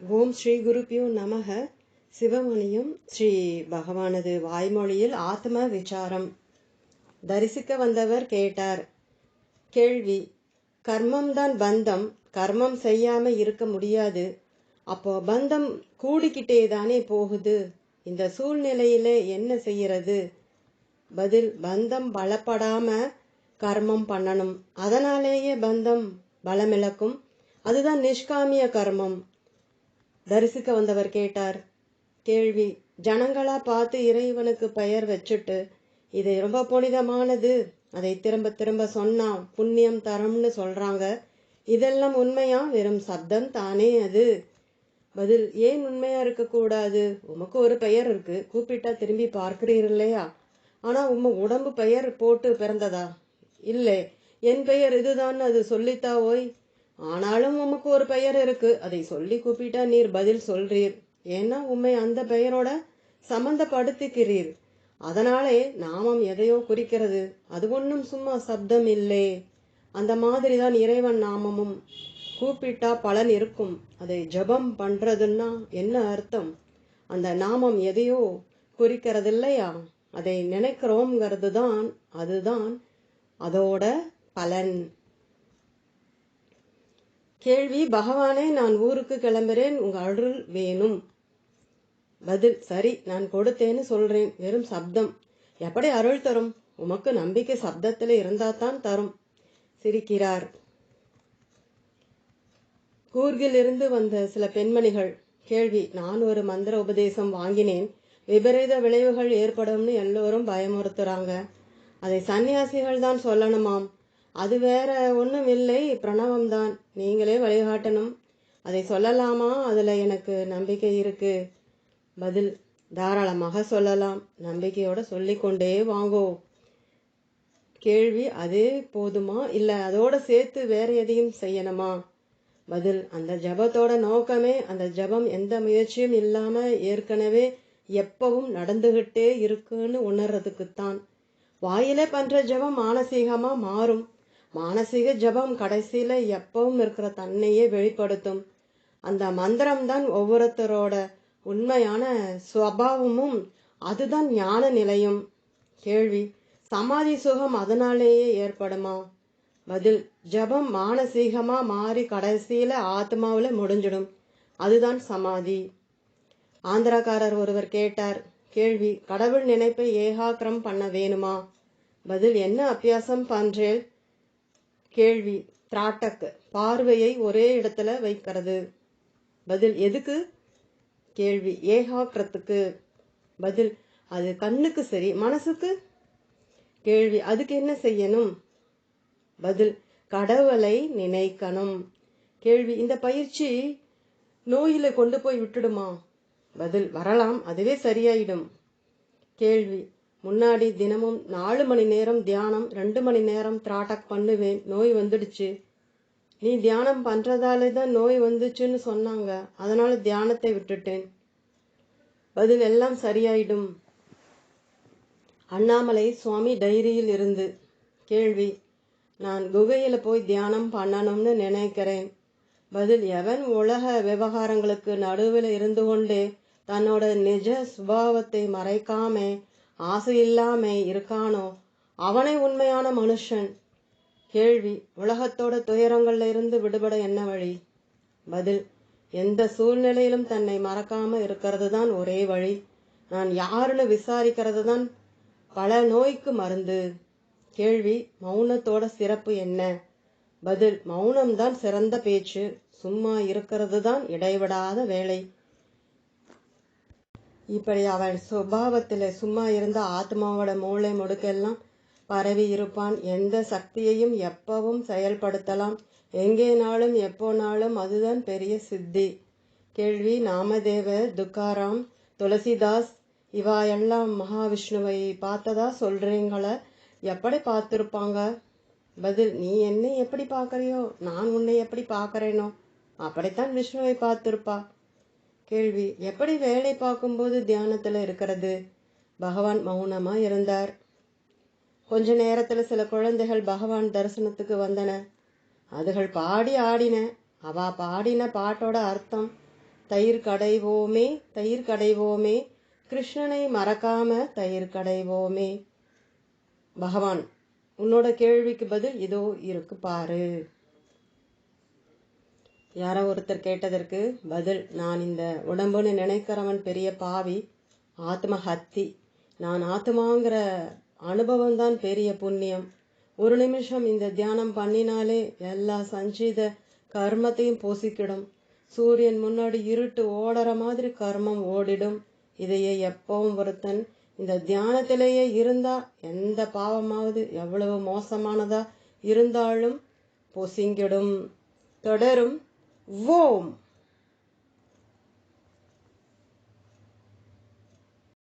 ஓம் ஸ்ரீ குருப்பியோ நமக. சிவமொழியும் ஸ்ரீ பகவானது வாய்மொழியில் ஆத்ம விசாரம். தரிசிக்க வந்தவர் கேட்டார். கேள்வி கர்மம்தான் பந்தம் கர்மம் செய்யாம இருக்க முடியாது. அப்போ பந்தம் கூடிக்கிட்டே தானே போகுது. இந்த சூழ்நிலையில என்ன செய்யறது? பதில் பந்தம் பலப்படாம கர்மம் பண்ணணும். அதனாலேயே பந்தம் பலமிழக்கும். அதுதான் நிஷ்காமிய கர்மம். தரிசிக்க வந்தவர் கேட்டார். கேள்வி ஜனங்களா பார்த்து இறைவனுக்கு பெயர் வச்சுட்டு இது ரொம்ப புனிதமானது. அதை திரும்ப திரும்ப சொன்னா புண்ணியம் தரம்னு சொல்றாங்க. இதெல்லாம் உண்மையா? வெறும் சப்தம் தானே அது. பதில் ஏன் உண்மையா இருக்க கூடாது? உமக்கு ஒரு பெயர் இருக்கு. கூப்பிட்டா திரும்பி பார்க்கிறீர் இல்லையா? ஆனா உம உடம்பு பெயர் போட்டு பிறந்ததா? இல்லை. என் பெயர் இதுதான். அது சொல்லித்தா ஓய். ஆனாலும் உமக்கு ஒரு பெயர் இருக்கு. அதை சொல்லி கூப்பிட்டா நீர் பதில் சொல்றீர். ஏன்னா உண்மை அந்த பெயரோட சம்பந்தப்படுத்திக்கிறீர். அதனாலே நாமம் எதையோ குறிக்கிறது. அது ஒன்றும் சும்மா சப்தம் இல்லை. அந்த மாதிரி தான் இறைவன் நாமமும். கூப்பிட்டா பலன் இருக்கும். அதை ஜபம் பண்றதுன்னா என்ன அர்த்தம்? அந்த நாமம் எதையோ குறிக்கிறது இல்லையா அதை நினைக்கிறோங்கிறது தான் அதுதான் அதோட பலன். கேள்வி பகவானே நான் ஊருக்கு கிளம்புறேன் உங்க அருள் வேணும். பதில் சரி நான் கொடுத்தேன்னு சொல்றேன் வெறும் சப்தம். எப்படி அருள் தரும்? உமக்கு நம்பிக்கை சப்தத்துல இருந்தாதான் தரும். சிரிக்கிறார். கூர்கில் இருந்து வந்த சில பெண்மணிகள் கேள்வி நான் ஒரு மந்திர உபதேசம் வாங்கினேன் விபரீத விளைவுகள் ஏற்படும்னு எல்லோரும் பயமுறுத்துறாங்க. அதை சன்னியாசிகள் தான் சொல்லணுமாம். அது வேற ஒன்றும் இல்லை பிரணவம் தான் நீங்களே வழிகாட்டணும். அதை சொல்லலாமா? அதில் எனக்கு நம்பிக்கை இருக்கு. பதில் தாராளமாக சொல்லலாம். நம்பிக்கையோட சொல்லிக்கொண்டே வாங்கோ. கேள்வி அதே போதுமா? இல்லை அதோட சேர்த்து வேற எதையும் செய்யணுமா? பதில் அந்த ஜபத்தோட நோக்கமே அந்த ஜபம் எந்த முயற்சியும் இல்லாமல் ஏற்கனவே எப்பவும் நடந்துகிட்டே இருக்குன்னு உணர்றதுக்குத்தான். வாயிலே பண்ற ஜபம் மானசீகமா மாறும். மானசீக ஜபம் கடைசியில எப்பவும் இருக்கிற தன்னையே வெளிப்படுத்தும். அந்த மந்திரம் தான் ஒவ்வொருத்தரோட உண்மையான சுவாவமும் அதுதான் ஞான நிலையும். கேள்வி சமாதி சுகம் அதனாலேயே ஏற்படுமா? பதில் ஜபம் மானசீகமா மாறி கடைசியில ஆத்மாவில முடிஞ்சிடும். அதுதான் சமாதி. ஆந்திராக்காரர் ஒருவர் கேட்டார் கேள்வி கடவுள் நினைப்பை ஏகாக்கிரம் பண்ண வேணுமா? பதில் என்ன அபியாசம் பண்றேன்? கேள்வி திராட்டக் பார்வையை ஒரே இடத்துல வைக்கிறது. பதில் எதுக்கு? கேள்வி. ஏகாக்கிறதுக்கு பதில் அது கண்ணுக்கு சரி மனசுக்கு? கேள்வி அதுக்கு என்ன செய்யணும்? பதில் கடவுளை நினைக்கணும். கேள்வி இந்த பயிற்சி நோயில கொண்டு போய் விட்டுடுமா? பதில் வரலாம் அதுவே சரியாயிடும். கேள்வி முன்னாடி தினமும் நாலு மணி நேரம் தியானம் ரெண்டு மணி நேரம் திராட்டக் பண்ணுவேன். நோய் வந்துடுச்சு. நீ தியானம் பண்ணுறதாலே தான் நோய் வந்துச்சுன்னு சொன்னாங்க. அதனால தியானத்தை விட்டுட்டேன். பதில் எல்லாம் சரியாயிடும். அண்ணாமலை சுவாமி டைரியில் இருந்து கேள்வி நான் குகையில் போய் தியானம் பண்ணணும்னு நினைக்கிறேன். பதில் எவன் உலக விவகாரங்களுக்கு நடுவில் இருந்து கொண்டே தன்னோட நிஜ சுபாவத்தை மறைக்காம ஆசை இல்லாம இருக்கானோ? அவனே உண்மையான மனுஷன். கேள்வி. உலகத்தோட துயரங்கள்ல இருந்து விடுபட என்ன வழி? பதில். எந்த சூழ்நிலையிலும் தன்னை மறக்காம இருக்கிறது தான் ஒரே வழி. நான் யாருன்னு விசாரிக்கிறது தான் பல நோய்க்கு மருந்து. கேள்வி. மௌனத்தோட சிறப்பு என்ன? பதில். மௌனம்தான் சிறந்த பேச்சு. சும்மா இருக்கிறது தான் இடைவிடாத வேலை. இப்படி அவன் சுபாவத்தில் சும்மா இருந்த ஆத்மாவோட மூளை முடுக்கெல்லாம் பரவி இருப்பான். எந்த சக்தியையும் எப்பவும் செயல்படுத்தலாம். எங்கேனாலும் எப்போனாலும் அதுதான் பெரிய சித்தி. கேள்வி நாமதேவர் துக்காராம் துளசிதாஸ் இவா எல்லாம் மகாவிஷ்ணுவை பார்த்ததா சொல்றீங்கள? எப்படி பார்த்துருப்பாங்க? பதில் நீ என்னை எப்படி பார்க்குறியோ? நான் உன்னை எப்படி பார்க்கறேனோ? அப்படித்தான் விஷ்ணுவை பார்த்துருப்பா. கேள்வி எப்படி வேலை பார்க்கும்போது தியானத்தில் இருக்கிறது? பகவான் மௌனமாக இருந்தார். கொஞ்ச நேரத்தில் சில குழந்தைகள் பகவான் தரிசனத்துக்கு வந்தன. அதுகள் பாடி ஆடின. அவா பாடின பாட்டோட அர்த்தம் தயிர் கடைவோமே தயிர் கடைவோமே கிருஷ்ணனை மறக்காம தயிர் கடைவோமே. பகவான் உன்னோட கேள்விக்கு பதில் இதோ இருக்கு பாரு. யாரோ ஒருத்தர் கேட்டதற்கு பதில் நான் இந்த உடம்புன்னு நினைக்கிறவன் பெரிய பாவி ஆத்ம ஹத்தி நான் ஆத்மாங்கிற அனுபவம் தான் பெரிய புண்ணியம். ஒரு நிமிஷம் இந்த தியானம் பண்ணினாலே எல்லா சஞ்சீத கர்மத்தையும் போசிக்கிடும். சூரியன் முன்னாடி இருட்டு ஓடுற மாதிரி கர்மம் ஓடிடும். இதையே எப்பவும் ஒருத்தன் இந்த தியானத்திலேயே இருந்தா எந்த பாவமாவது எவ்வளவு மோசமானதா இருந்தாலும் பொசிங்கிடும் தொடரும். ஓம்